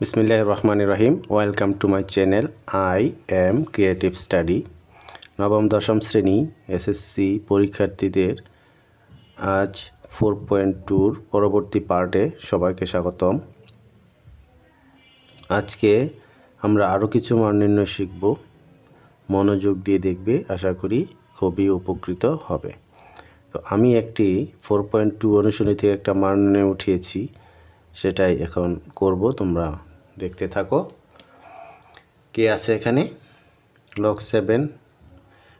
বিসমিল্লাহ রহমান রহিম। Welcome to my channel. I am creative study. নবম, দশম শ্রেণি, এসএসসি পরীক্ষার্থীদের আজ ফোর পয়েন্ট টুর পরবর্তী পার্টে সবাইকে স্বাগতম। আজকে আমরা আরও কিছু মান নির্ণয় শিখব। মনোযোগ দিয়ে দেখবে, আশা করি খুবই উপকৃত হবে। তো আমি একটি ফোর পয়েন্ট টু অনুশীলনী থেকে একটা মান নির্ণয় উঠিয়েছি। সেটাই এখন করব, তোমরা দেখতে থাকো। কে আছে এখানে? লক সেভেন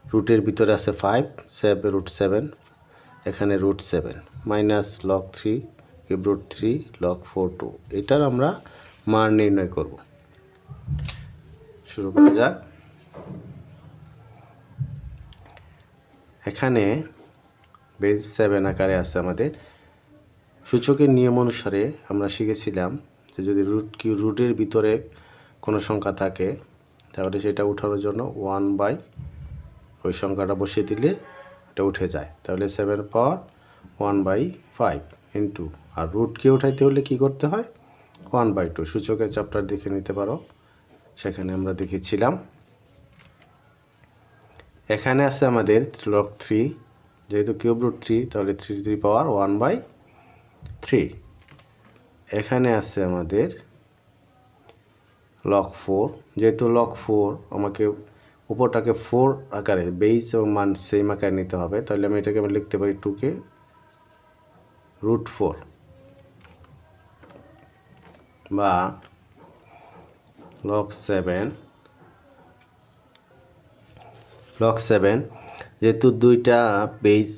রুটের ভিতরে আছে ফাইভ সেভেন রুট সেভেন এখানে root seven minus log three cube root three log four two এটার আমরা মান নির্ণয় করব। শুরু করা যাক। এখানে বেজ সেভেন আকারে আছে আমাদের সূচকের নিয়ম অনুসারে আমরা শিখেছিলাম যে যদি রুট কি রুটের ভিতরে কোনো সংখ্যা থাকে, তাহলে সেটা উঠানোর জন্য ওয়ান বাই ওই সংখ্যাটা বসিয়ে দিলে এটা উঠে যায়। তাহলে seven power one by five into আর রুটকে উঠাইতে হলে কি করতে হয়? ওয়ান বাই টু সূচকের চ্যাপ্টার দেখে নিতে পারো। সেখানে আমরা দেখেছিলাম। এখানে আছে আমাদের লক থ্রি যেহেতু কিউব রুট থ্রি তাহলে three three power one by three এখানে আছে আমাদের লক ফোর যেহেতু লক ফোর আমাকে উপরটাকে ফোর আকারে বেস এবং মান সেম আকারে নিতে হবে, তাহলে আমি এটাকে আমি লিখতে পারি টুকে রুট ফোর বা লক সেভেন লক সেভেন যেহেতু দুইটা বেস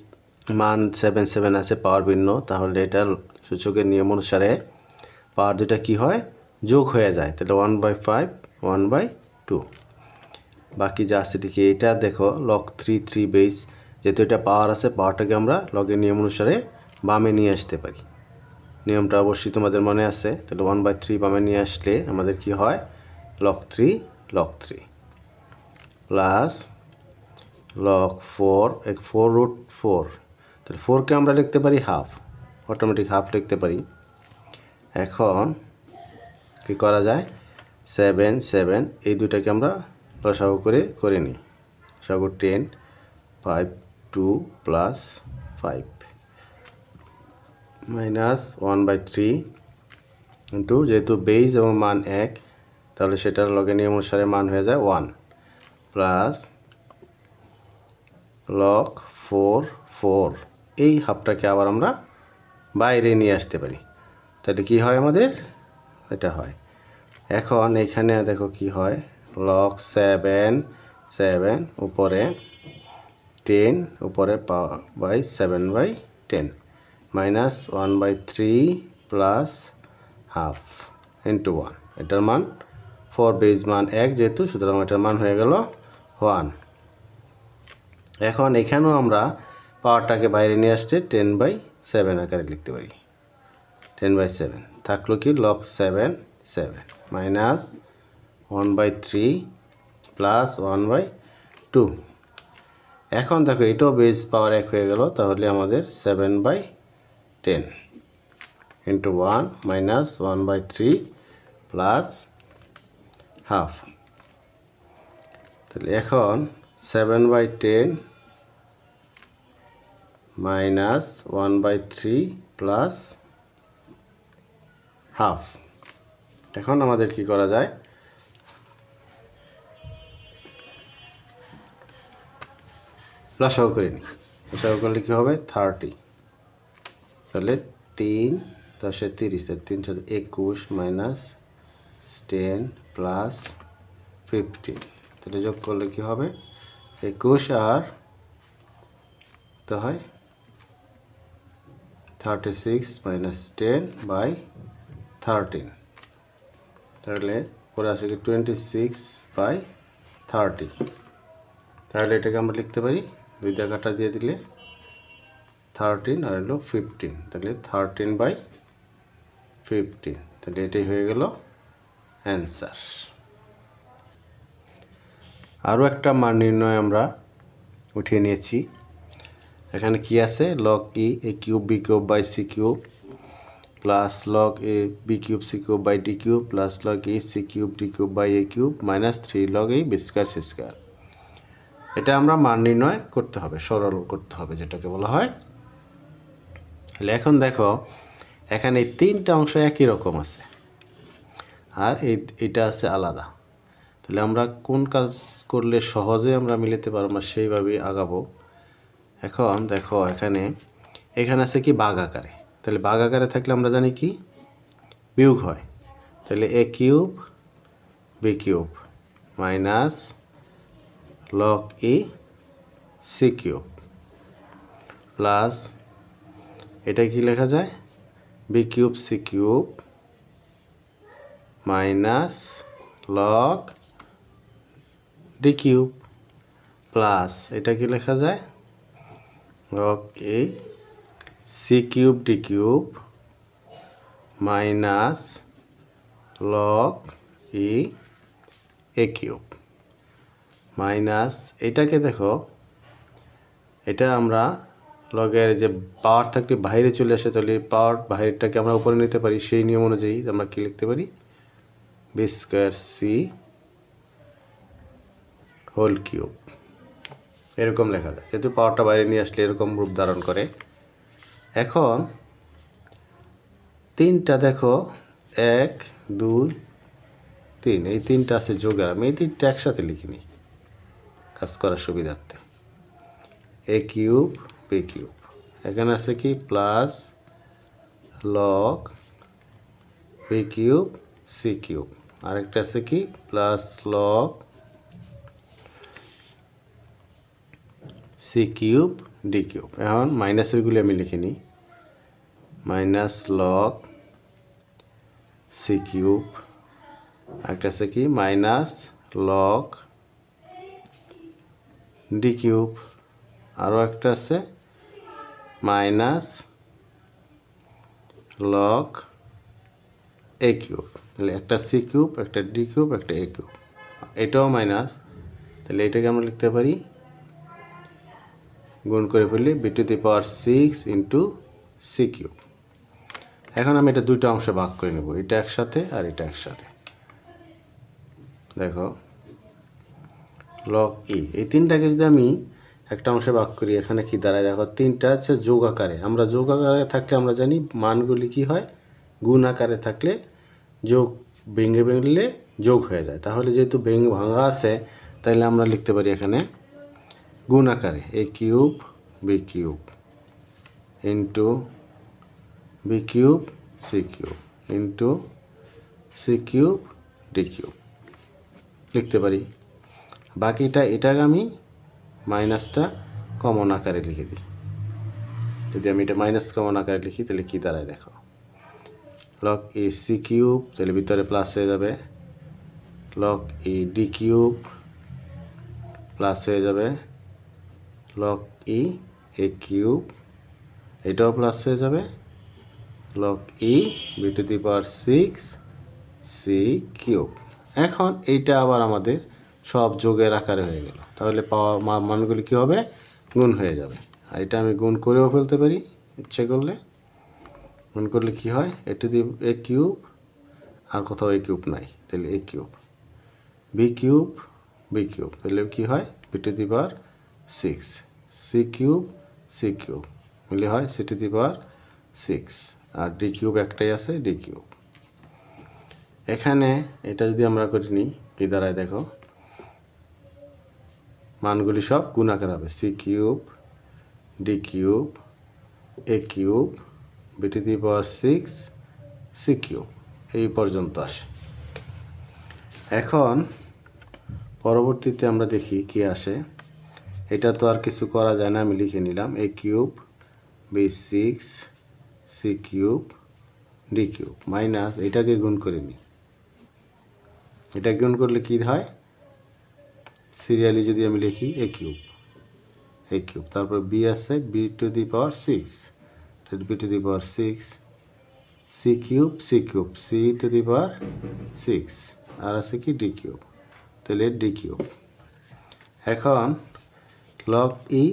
মান সেভেন সেভেন আছে, পাওয়ার ভিন্ন, তাহলে এটা সূচকের নিয়ম অনুসারে পাওয়ার দুটা কী হয়? যোগ হয়ে যায়, তাহলে one by five one by two বাকি যা আছে ঠিক এটা দেখো লক থ্রি থ্রি বেস যেহেতু এটা পাওয়ার আছে পাওয়ারটাকে আমরা লগের নিয়ম অনুসারে বামে নিয়ে আসতে পারি। নিয়মটা অবশ্যই তোমাদের মনে আছে, তাহলে ওয়ান বাই থ্রি বামে নিয়ে আসলে আমাদের কি হয়? Log three log three plus log four এক ফোর রুট ফোর তাহলে ফোরকে আমরা লিখতে পারি হাফ অটোমেটিক হাফ লিখতে পারি। এখন কি করা যায়? সেভেন সেভেন এই দুটাকে আমরা লসাগু করে করে নিই। লসাগু ten five two plus five minus one by three into যেহেতু বেইজ এবং মান এক, তাহলে সেটার লগে নিয়ম অনুসারে মান হয়ে যায় one plus log four four এই হাফটাকে আবার আমরা বাইরে নিয়ে আসতে পারি। তাহলে কি হয় আমাদের? এটা হয়। এখন এখানে দেখো কি হয়? লক সেভেন সেভেন উপরে টেন উপরে by seven by ten minus one by three plus half into one এটার মান ফোর বেজ মান এক যেহেতু, সুতরাং এটার মান হয়ে গেল ওয়ান এখন এখানেও আমরা পাওয়ারটাকে বাইরে নিয়ে আসছে টেন বাই সেভেন আকারে লিখতে পারি। Ten by seven. থাকল কি log seven seven minus one by three plus one by two এখন দেখো এটাও বেস পাওয়ার এক হয়ে গেল, তাহলে আমাদের seven by ten into one minus one by three plus half তাহলে এখন seven by ten minus one by three plus half. এখন আমাদের কি করা যায়? লসাগু করে নিই। করলে কী হবে? থার্টি। তাহলে তিন দশে তিরিশ। তাহলে তিনশো একুশ মাইনাস টেন প্লাস ফিফটিন। তাহলে যোগ করলে কী হবে? একুশ আর, তো হয় thirty six minus ten by thirteen তাহলে পরে আসে কি টোয়েন্টি সিক্স বাই থার্টি তাহলে এটাকে আমরা লিখতে পারি দুই জায়গাটা দিয়ে দিলে থার্টিন আর হলো ফিফটিন তাহলে থার্টিন বাই ফিফটিন তাহলে এটাই হয়ে গেল অ্যান্সার আরও একটা মান নির্ণয় আমরা উঠিয়ে নিয়েছি। এখানে কি আছে? Log E A cube B cube by C cube plus log A B cube C cube by D cube plus log A C cube D cube by A cube minus three log এই B square C square এটা আমরা মান নির্ণয় করতে হবে, সরল করতে হবে, যেটাকে বলা হয়। তাহলে এখন দেখো, এখানে এই তিনটা অংশ একই রকম আছে, আর এই, এটা আছে আলাদা। তাহলে আমরা কোন কাজ করলে সহজে আমরা মিলাতে পারব, আমরা সেইভাবেই আগাবো। এখন দেখো এখানে এখানে আছে কি বাঘ আকারে। তাহলে বাঘ আকারে থাকলে আমরা জানি কি? বিয়োগ হয়। তাহলে A cube B cube, minus log E C cube plus এটা কি লেখা যায়? B cube C cube, minus log D cube plus এটা কি লেখা যায়? A C cube D cube minus log E A cube minus এটাকে দেখো, এটা আমরা লগের যে পাওয়ার থাকলে বাইরে চলে আসে, তাহলে পাওয়ার বাইরেটাকে আমরা উপরে নিতে পারি, সেই নিয়ম অনুযায়ী আমরা কি লিখতে পারি? B square C whole cube এরকম লেখা যায়। যেহেতু পাওয়ারটা বাইরে নিয়ে আসলে এরকম রূপ ধারণ করে। এখন তিনটা দেখো, এক, দুই, তিন। এই তিনটা আছে যোগের আমি এই তিনটা একসাথে লিখিনি। কাজ করার সুবিধার্থে। এ কিউব বি কিউব এখানে আছে কি? Plus log B cube C cube আরেকটা আছে কি? Plus log C cube D cube এখন মাইনাসেরগুলি আমি লিখে নিই। মাইনাস লক সি কিউব একটা আছে কি? মাইনাস লক ডি কিউব আরও একটা আছে। মাইনাস লক এ কিউব তাহলে একটা সি কিউব একটা ডি কিউব একটা এ কিউব এটাও মাইনাস। তাহলে এটাকে আমরা লিখতে পারি গুণ করে ফেললে B to the power six into C cube এখন আমি এটা দুইটা অংশে ভাগ করে নেব, এটা একসাথে আর এটা একসাথে। দেখো লক ই এই তিনটাকে যদি আমি একটা অংশে ভাগ করি, এখানে কি দাঁড়ায়? দেখো, তিনটা হচ্ছে যোগ আকারে। আমরা যোগ আকারে থাকলে আমরা জানি মানগুলি কি হয়? গুণ আকারে থাকলে যোগ ভেঙে ভেঙলে যোগ হয়ে যায়। তাহলে যেহেতু ভেঙ ভাঙা আছে, তাহলে আমরা লিখতে পারি এখানে গুণ আকারে, A cube, B cube. Into B cube, C cube. Into C cube, D cube. লিখতে পারি? বাকিটা এটাকে আমি মাইনাসটা কমন আকারে লিখে দিই। যদি আমি এটা মাইনাস কমন আকারে লিখি, তাহলে কী দাঁড়ায় দেখো? লক ই সি কিউব, তাহলে ভিতরে প্লাস হয়ে যাবে। Log E D cube plus হয়ে যাবে। লক ই এ কিউব এটাও প্লাস হয়ে যাবে। Log E B to the power six C cube এখন এইটা আবার আমাদের সব যোগের আকারে হয়ে গেল। তাহলে পাওয়া মানগুলি কী হবে? গুণ হয়ে যাবে। আর এটা আমি গুণ করেও ফেলতে পারি, ইচ্ছে করলে। গুণ করলে কি হয়? এ টু দি এ কিউব আর কোথাও এ কিউব নাই, তাহলে A cube B cube B cube তাহলে কী হয়? B to the power six C cube C cube মিলে হয় C to the power six R D cube একটাই আছে ডি কিউব এখানে এটা যদি আমরা করি নিই, কি দাঁড়ায় দেখো? মানগুলি সব গুণাকার হবে। C cube D cube A cube B to the power six C cube এই পর্যন্ত আসে। এখন পরবর্তীতে আমরা দেখি কি আসে। এটা তো আর কিছু করা যায় না, আমি লিখে নিলাম। A cube B six C cube D cube minus এটাকে গুণ করে নিই। এটা গুণ করলে কি হয়? সিরিয়ালি যদি আমি লিখি এ কিউব এ কিউব তারপর বি আছে B to the power six B to the power six C cube C cube C to the power six আর আছে কি ডি কিউব তাহলে ডি কিউব এখন log E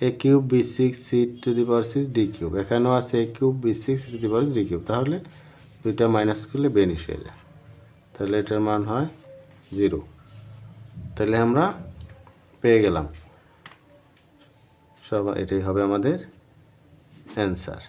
A cube B six C to the power six D cube এখানেও আছে A cube B six to the power D cube তাহলে দুইটা minus করলে banish হয়ে যায়। তাহলে এটার মান হয় জিরো তাহলে আমরা পেয়ে গেলাম। সব এটাই হবে আমাদের অ্যান্সার